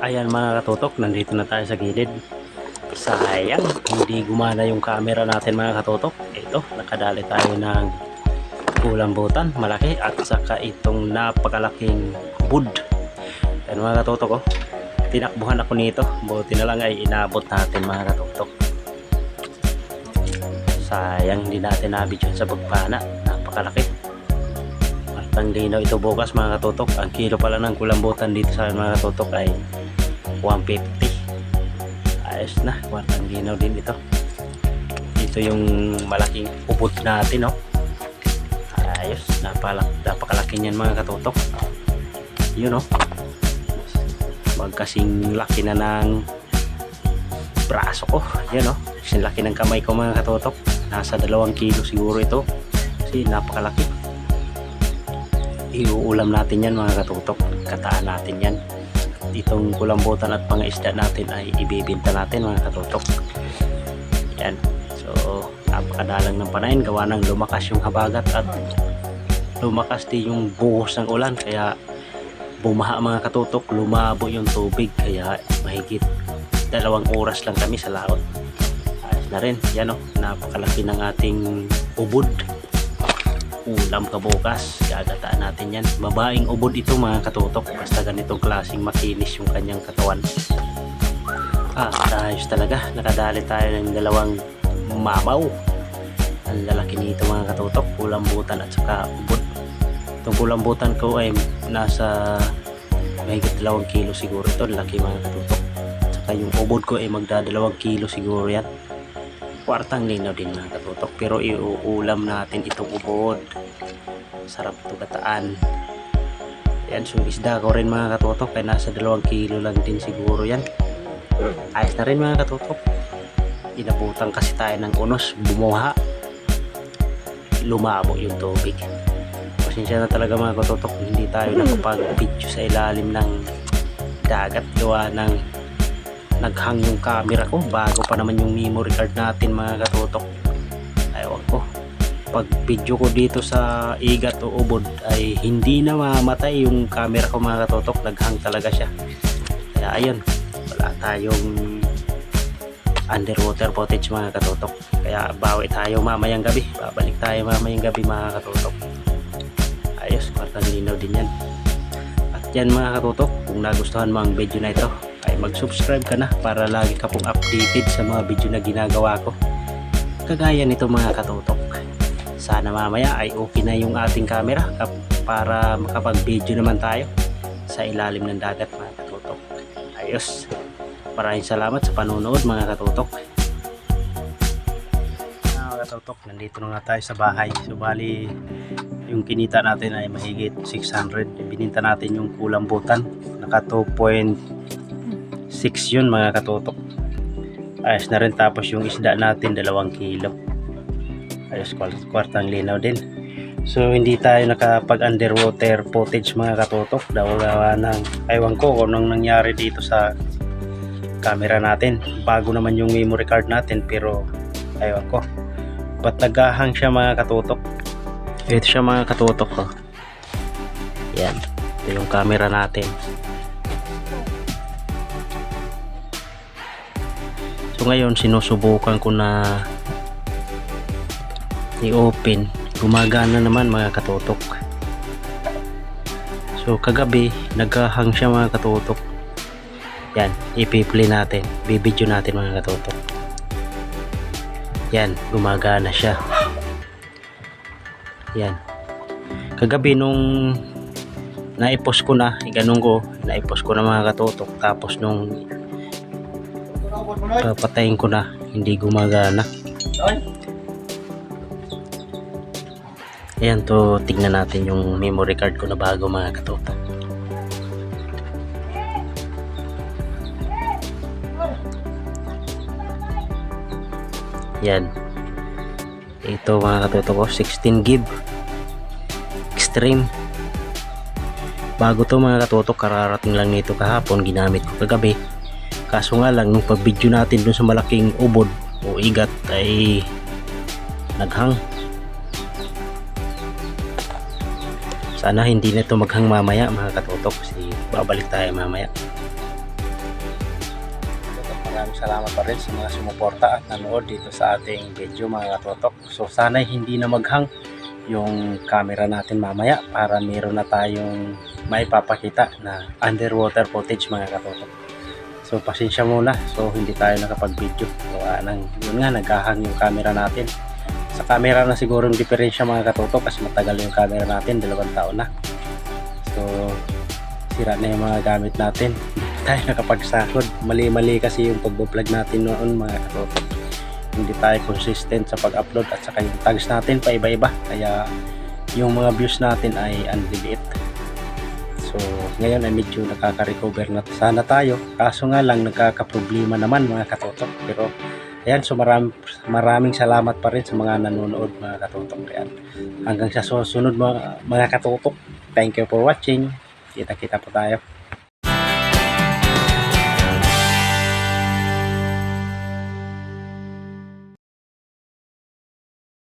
Ayan mga katutok, nandito na tayo sa gilid. Sayang, hindi gumana yung camera natin mga katutok. Ito, nakadali tayo ng kulambutan, malaki at saka itong napakalaking bud. Ayan mga katutok oh. Tinakbuhan ako nito. Buti na lang ay inabot natin mga katutok. Sayang hindi natin nabidyo sa pagpana. Napakalaki. At ang linaw ito bukas mga katutok. Ang kilo pala ng kulambutan dito sa mga katutok ay 150 ayos na kwartang ginaw din ito. Ito yung malaking ubod natin no ayos napalak, napakalaki niyan mga katutok. Yun no magkasing laki na ng braso ko. Yan no kasing laki ng kamay ko mga katutok. Nasa dalawang kilo siguro ito. Kasi napakalaki. Iuulam natin yan mga katutok. Kataan natin yan itong kulambutan at mga natin ay ibibinta natin mga katutok. Yan. So napakadalang ng panahin. Gawa ng lumakas yung habagat at lumakas din yung buhos ng ulan. Kaya bumaha mga katutok. Lumabo yung tubig. Kaya mahigit dalawang oras lang kami sa laot. Ayos na rin. Yan o napakalaki ng ating ubod ulam ka bukas. Gagataan natin yan. Babaeng ubod ito mga katutok. Basta ganitong klaseng makinis yung kanyang katawan. Ah ayos talaga. Nakadali tayo ng dalawang mamaw ang lalaki nito mga katutok. Kulambutan at saka ubod. Itong kulambutan ko ay nasa mahigit dalawang kilo siguro ito. Laki mga katutok. At saka yung ubod ko ay magdadalawang kilo siguro yan kwartang linaw din mga katutok pero iuulam natin itong ubod. Sarap ito gataan yan so isda ko rin mga katutok kaya nasa dalawang kilo lang din siguro yan. Ayos na rin mga katutok inabutan kasi tayo ng unos bumuha. Lumabo yung tubig. Pasensya na talaga mga katutok hindi tayo nakapag video sa ilalim ng dagat. Gawa ng naghang yung camera ko. Bago pa naman yung memory card natin mga katutok. Ayaw ko. Pag video ko dito sa igat o ubod ay hindi na mamatay yung camera ko mga katutok. Naghang talaga siya. Kaya ayun. Wala tayong underwater footage mga katutok. Kaya bawi tayo mamayang gabi. Babalik tayo mamayang gabi mga katutok. Ayos kwartang linaw din yan. At yan mga katutok kung nagustuhan mo ang video na ito mag-subscribe ka na para lagi ka pong updated sa mga video na ginagawa ko. Kagaya nito mga katutok. Sana mamaya ay okay na yung ating camera para makapag-video naman tayo sa ilalim ng dagat mga katutok. Ayos. Maraming salamat sa panonood mga katutok. Mga katutok, nandito na nga tayo sa bahay. So bali yung kinita natin ay mahigit 600. Bininta natin yung kulambutan. Naka 2.6 yun mga katutok. Ayos na rin tapos yung isda natin dalawang kilo. Ayos kwart- kwartang linaw din. So hindi tayo nakapag underwater footage mga katutok. Dawa ng aywan ko kung anong nangyari dito sa camera natin. Bago naman yung memory card natin pero aywan ko. Ba't nagahang siya mga katutok? Ito siya mga katutok ko. Yan. Ito yung camera natin. So ngayon sinusubukan ko na i-open. Gumagana naman mga katutok. So kagabi nagahang siya mga katutok. Yan, ipi-play natin. Bibidyo natin mga katutok. Yan, gumagana siya. Yan. Kagabi nung naipos ko na, ganun ko, naipos ko na mga katutok. Tapos nung papatayin ko na, hindi gumagana. Ayan to, tignan natin yung memory card ko na bago mga katutok. Yan. Ito mga katutok ko, 16 gig. Extreme. Bago to mga katutok, kararating lang nito kahapon, ginamit ko kagabi. Kaso nga lang, nung pag-video natin dun sa malaking ubod o igat ay naghang. Sana hindi na ito maghang mamaya mga katutok kasi babalik tayo mamaya. maraming salamat pa rin sa mga sumuporta at nanood dito sa ating video mga katotok. So sana hindi na maghang yung camera natin mamaya para meron na tayong maipapakita na underwater footage mga katotok. So pasensya muna. So hindi tayo nakapag-video. Gawa ng yun nga naghahang yung camera natin. Sa camera na siguro yung diferensya mga katotok kasi matagal yung camera natin, dalawang taon na. So sira na yung mga gamit natin. Hindi tayo nakapagsahod. Mali-mali kasi yung pagbo-vlog natin noon mga katotok. Hindi tayo consistent sa pag-upload at saka yung tags natin pa iba-iba. Kaya yung mga views natin ay unlimited. So, ngayon ay medyo nakaka-recover na sana tayo. Kaso nga lang, nagkakaproblema naman mga katotok. Pero, ayan, so maram, maraming salamat pa rin sa mga nanonood mga katotok. Ayan. Hanggang sa susunod mga, mga katotok. Thank you for watching. Kita-kita po tayo.